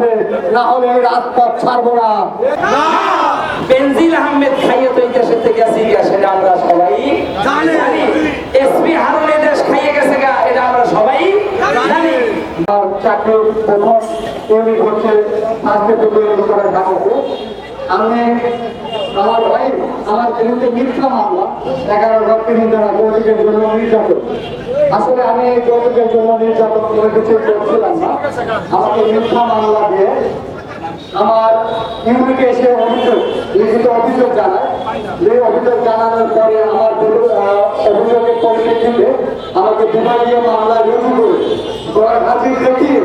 হবে না হলে এই রাজপথ ছাড়বো না। বেনজিল আহমেদ খাইয়ে তো এই দেশের থেকে গেছে সেটা আমরা সবাই জানি। এসপি হারুন দেশ খাইয়ে গেছে গা এটা আমরা সবাই জানি। আর চাকরির প্রথম তৈরি হচ্ছে আজকে থেকে আমি আমার ভাই আমার বিরুদ্ধে মিথ্যা মামলা। এগারো লক্ষ যারা যৌতুকের জন্য নির্যাতন। আসলে আমি এই যৌতুকের জন্য নির্যাতন করে কিছু করছিলাম না। আমাকে মিথ্যা মামলা দিয়ে আমার ইউনিটে এসে অভিযোগ, লিখিত অভিযোগ জানায়। যে অভিযোগ জানানোর পরে আমার অভিযোগের পরিপ্রেক্ষিতে আমাকে বিভাগীয় মামলা রুজু করে করার হাজির দেখিয়ে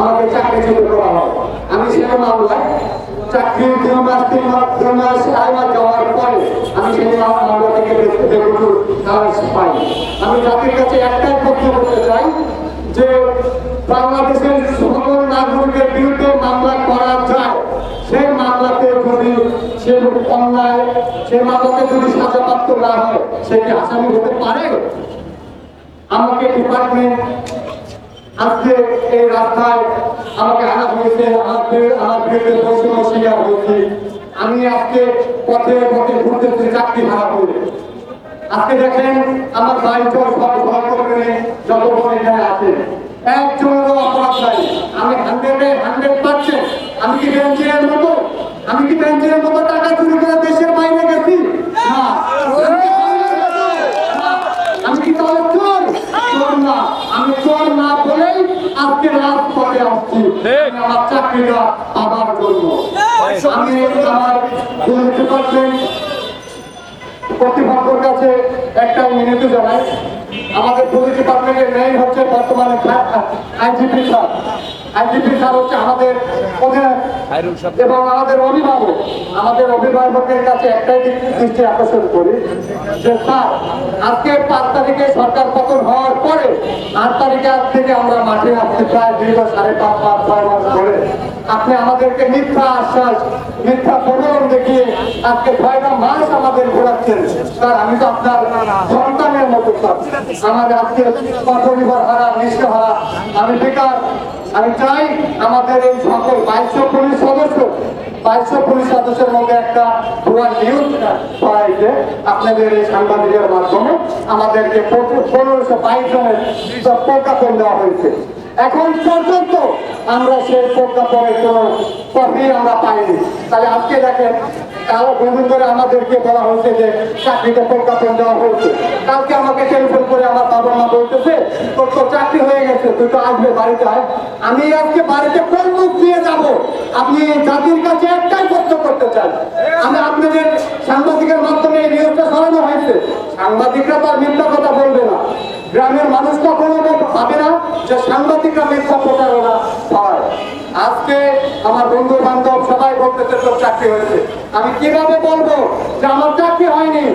আমাকে চাকরিচ্যুত করা হয়। আমি সেই মামলায় চাকরি দুই মাস তিন মাস দুই মাস আড়াই যাওয়ার পরে আমি সেই মামলা থেকে বেরোতে খালাস আমি জাতির কাছে একটাই প্রশ্ন করতে চাই যে বাংলাদেশের সকল নাগরিকের বিরুদ্ধে মামলা করা যায় সেই মামলাতে যদি সে অন্যায় সেই মামলাতে যদি সাজাপ্রাপ্ত না হয়, সে কি আসামি হতে পারে? আমাকে ডিপার্টমেন্ট আজকে এই রাস্তায় আমাকে আনা হয়েছে আমার বিরুদ্ধে- বৈষম্য শিকার হয়েছি আমি আজকে পথে পথে ঘুরতেছি চাকরি হারা হয়ে আজকে দেখেন আমার চল সব সহকর্মী যত বড় এখানে আছে। একজনেরও অপরাধ নাই। আমি হান্ড্রেডে হান্ড্রেড পার্সেন্ট আমি কি বেঞ্চিনের মতো? আমি কি বেঞ্চিনের মতো টাকা চুরি করে দেশের বাইরে গেছি? না। আমি কি তাহলে চোর? চোর না। আমি চোর না। আজকে রাজপথে আসছি। আমি আমার চাকরিটা আবার জন্য। আমি আমার ডিপার্টমেন্ট কর্তৃপক্ষের কাছে একটা মিনতি জানাই। আমাদের পুলিশ ডিপার্টমেন্টের মেইন হচ্ছে বর্তমানে আইজিপি স্যার। আইজিপি স্যার হচ্ছে আমাদের অধিনায়ক এবং আমাদের অভিভাবক আমাদের অভিভাবকের কাছে একটাই দৃষ্টি আকর্ষণ করি যে স্যার আজকে পাঁচ তারিখে সরকার পতন হওয়ার পরে আট তারিখে আজ থেকে আমরা মাঠে আসছি প্রায় দীর্ঘ সাড়ে পাঁচ মাস ছয় মাস ধরে আপনি আমাদেরকে মিথ্যা আশ্বাস মিথ্যা প্রলোভন দেখিয়ে আজকে ছয়টা মাস আমাদের ঘোরাচ্ছেন। স্যার আমি তো আপনার সন্তানের আপনাদের এই সাংবাদিকের মাধ্যমে আমাদেরকে পনেরোশো বাইশ জনের প্রজ্ঞাপন দেওয়া হয়েছে। এখন পর্যন্ত আমরা সেই প্রজ্ঞাপনের কোনো কপি আমরা পাইনি। তাহলে আজকে দেখেন কারও দুদিন ধরে আমাদেরকে বলা হয়েছে যে চাকরিতে প্রজ্ঞাপন দেওয়া হয়েছে। কালকে আমাকে টেলিফোন করে আমার বাবা মা বলতেছে, তোর তো চাকরি হয়ে গেছে, তুই তো আসবে বাড়িতে আয়। আমি আজকে বাড়িতে কোন মুখ দিয়ে যাব? আপনি জাতির কাছে একটাই প্রশ্ন করতে চান। আমি আপনাদের সাংবাদিকের মাধ্যমে এই নিউজটা সরানো হয়েছে। সাংবাদিকরা তো আর মিথ্যা কথা বলবে না। গ্রামের মানুষ কখনো ভাবে না যে সাংবাদিকরা মিথ্যা প্রচারণা হয়। আজকে আমার বন্ধু বান্ধব সবাই বলতেছে, তোর চাকরি হয়েছে। আমি কীভাবে বলব যে আমার চাকরি হয়নি?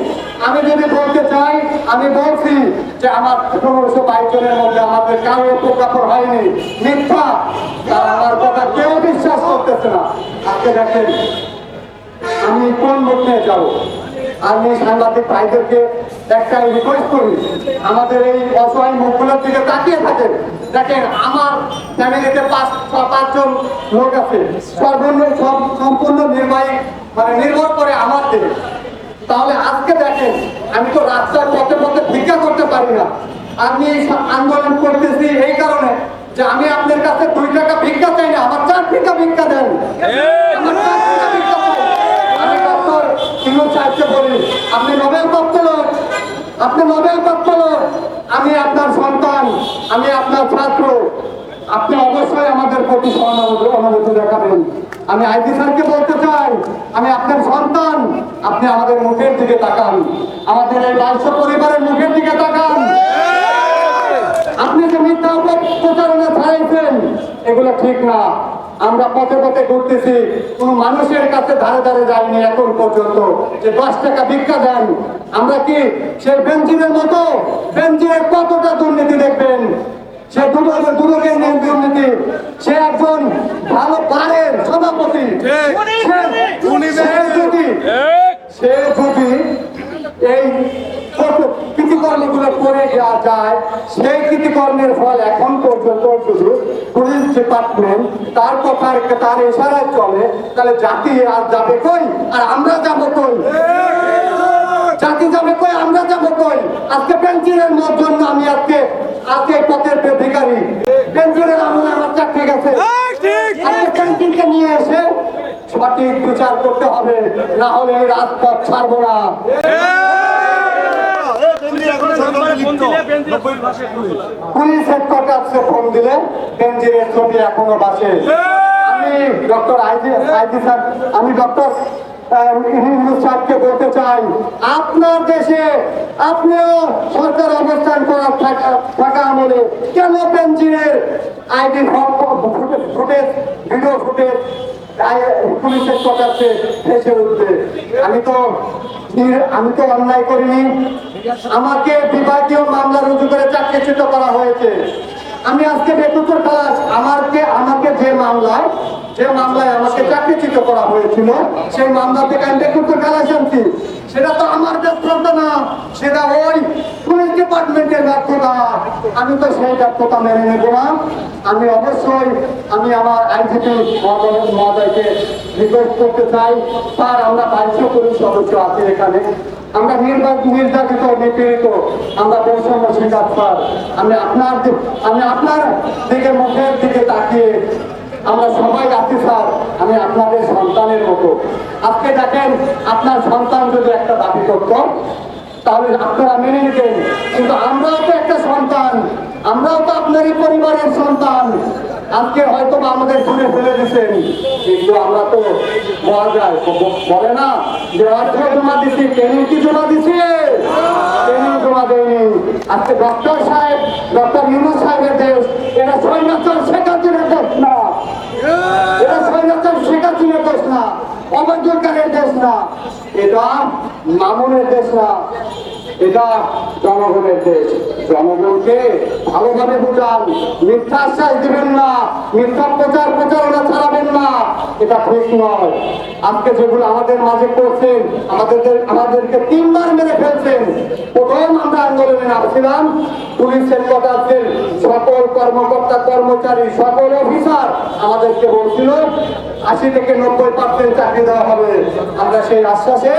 আমি যদি বলতে চাই, আমি বলছি যে আমার পনেরোশো বাইশ জনের মধ্যে আমাদের কারও প্রজ্ঞাপন হয়নি। মিথ্যা। আমার কথা কেউ বিশ্বাস করতেছে না। আজকে দেখেন, আমি কোন মুখ নিয়ে যাব? আমি সাংবাদিক ভাইদেরকে একটা রিকোয়েস্ট করি আমাদের এই অসহায় মুখগুলোর দিকে তাকিয়ে থাকেন। দেখেন আমার ফ্যামিলিতে পাঁচ ছ- পাঁচজন লোক আছে। সম্পূর্ণ নির্বাহী মানে নির্ভর করে আমার দিকে তাহলে আজকে দেখেন আমি তো রাস্তার পথে পথে ভিক্ষা করতে পারি না। আমি এই আন্দোলন করতেছি এই কারণে যে আমি আপনার কাছে দুই টাকা ভিক্ষা চাই না আমার চার টাকা ভিক্ষা দেন। আমার চার টাকা ভিক্ষা সিংহ সাহেবকে বলি আপনি নোবেল প্রাপ্ত লোক। আপনি নোবেল প্রাপ্ত লোক। আমি আপনার সন্তান। আমি আপনার ছাত্র। আপনি অবশ্যই আমাদের প্রতি সহানুভূতি দেখাবেন। আমি আইজি স্যারকে বলতে চাই, আমি আপনার সন্তান। আপনি আমাদের মুখের দিকে তাকান। আমাদের এই বাইশ পরিবারের মুখের দিকে তাকান। আপনি যে মিথ্যা প্রচারণা ছাড়াইছেন, এগুলো ঠিক না। আমরা পথে পথে ঘুরতেছি কোন মানুষের কাছে ধারে ধারে যাইনি এখন পর্যন্ত। যে দশ টাকা ভিক্ষা দেন আমরা কি সেই বেঞ্জিনের মতো? বেঞ্জিনের কতটা দুর্নীতি দেখবেন? সে দুদকের দুদকের দুর্নীতি। সে একজন ভালো বারের সভাপতি। সে- সে যদি এই কত- কৃতি কৃতিকর্মগুলো করে দেওয়া যায় সেই কৃতিকর্মের ফল ডিপার্টমেন্ট তার কথার তার ইশারায় চলে তাহলে জাতি আর যাবে কই? আর আমরা যাব কই? জাতি যাবে কই আমরা যাব কই? আজকে পেন্সিলের জন্য আমি আজকে আজকে পথের ভিখারি পেন্সিলের আমলে আমার চাকরি গেছে আজকে পেন্সিলকে নিয়ে এসে সঠিক বিচার করতে হবে না হলে রাজপথ ছাড়বো না। পুলিশ। হেডকোয়ার্টার্সে ফোন দিলে বেঞ্জিরের ছবি এখনও বাসে। আমি ডক্টর আইজি আইজি স্যার আমি ডক্টর সাহেবকে বলতে চাই আপনার দেশে আপনিও সরকার অবস্থান করার থাকা থাকা আমলে কেন বেঞ্জিরের আইডি ফুটেজ ভিডিও ফুটেজ পুলিশের কথাতে ভেসে উঠবে। আমি তো আমি তো অন্যায় করিনি। আমাকে বিভাগীয় মামলা রুজু করে চাকরিচ্যুত করা হয়েছে। আমি আজকে বেকুতুর খালাস। আমাকে আমাকে যে মামলায় যে মামলায় আমাকে চাকরিচ্যুত করা হয়েছিল, সেই মামলা থেকে আমি বেকুতুর খালাস আনছি। সেটা তো আমার ব্যর্থতা না। সেটা ওই ডিপার্টমেন্টের ব্যর্থতা, আমি তো সেই ব্যর্থতা মেনে নেব না। আমি অবশ্যই, আমি আমার মহোদয় মহোদয়কে রিকোয়েস্ট করতে চাই। স্যার, আমরা বাইশশো পুলিশ সদস্য আছি এখানে। আমরা নির্যাতিত, নিপীড়িত, আমরা বৈষম্য শিকার, স্যার। আমি আপনার আমি আপনার দিকে, মুখের দিকে তাকিয়ে আমরা সবাই আছি, স্যার। আমি আপনাদের সন্তানের মতো। আজকে দেখেন, আপনার সন্তান যদি একটা দাবি করতো তাহলে আপনারা মেনে নিতেন কিন্তু আমরাও তো একটা সন্তান। আমরাও তো আপনারই পরিবারের সন্তান। আজকে হয়তো আমাদের ঘুরে ফেলে দিচ্ছেন কিন্তু আমরা তো বলা না যে অর্থ জমা দিচ্ছি ট্রেনিং কি জমা দিছি? ট্রেনিং জমা দেয়নি। আজকে ডক্টর সাহেব, ডক্টর ইউনুস সাহেবের দেশ এটা সৈন্যচর শেখ হাসিনার দেশ না। এটা স্বৈরাচার শেখ হাসিনার দেশ না। অবাধ্যকারের দেশ না এটা মামুনের দেশ না এটা জনগণের দেশ। জনগণকে ভালোভাবে বুঝান। মিথ্যা আশ্বাস দিবেন না মিথ্যা প্রচার প্রচারণা চালাবেন না। এটা ঠিক নয়। আজকে যেগুলো আমাদের মাঝে করছেন আমাদের আমাদেরকে তিনবার মেরে ফেলছেন। প্রথম আমরা আন্দোলনে নামছিলাম। পুলিশ হেডকোয়ার্টার্সের সকল কর্মকর্তা, কর্মচারী, সকল অফিসার আমাদেরকে বলছিল, আশি থেকে নব্বই পার্সেন্ট চাকরি দেওয়া হবে। আমরা সেই আশ্বাসে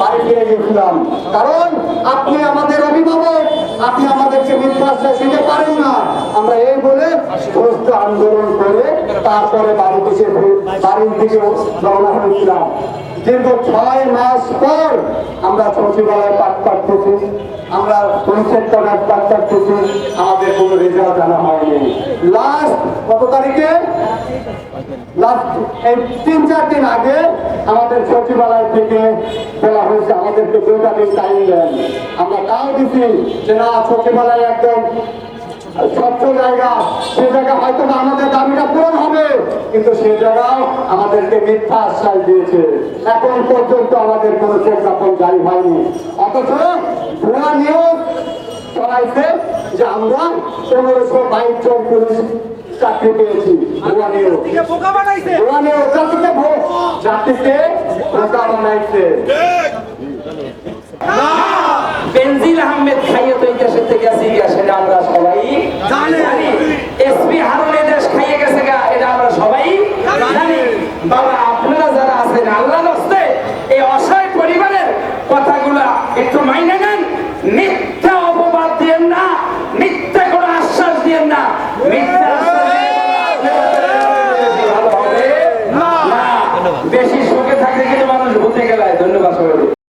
বাড়ি ফিরে গেছিলাম কারণ আপনি আমাদের অভিভাবক আপনি আমাদেরকে মিথ্যা আশ্বাস দিতে পারেন না আমরা এই বলে সমস্ত আন্দোলন করে তারপরে বাড়ি থেকে বাড়ির রওনা হয়েছিলাম। ছয় মাস পর আমরা পাঠ আমরা পাঠ আমাদের কোনো রেজাল্ট জানা হয়নি। লাস্ট কত তারিখে? তিন চার দিন আগে আমাদের সচিবালয় থেকে বলা হয়েছে, আমাদেরকে দুটা দিন টাইম দেন। আমরা তাও দিছি যে না, সচিবালয় একদম স্বচ্ছ জায়গা। সে জায়গা হয়তো আমাদের কিন্তু সে জায়গাও আমাদেরকে মিথ্যা আশ্বাস দিয়েছে। এখন পর্যন্ত আমাদের কোনো প্রজ্ঞাপন জারি হয়নি। অথচ ভুয়া নিয়োগ চলাইছে যে আমরা পনেরোশো বাইশ জন পুলিশ চাকরি পেয়েছি ভুয়া নিয়োগ ভুয়া নিয়োগ জাতিকে জাতিকে বোকা বানাইছে। বেনজিল আহমেদ খাইয়ে তো এই দেশের থেকে আসি আমরা সবাই। জানি।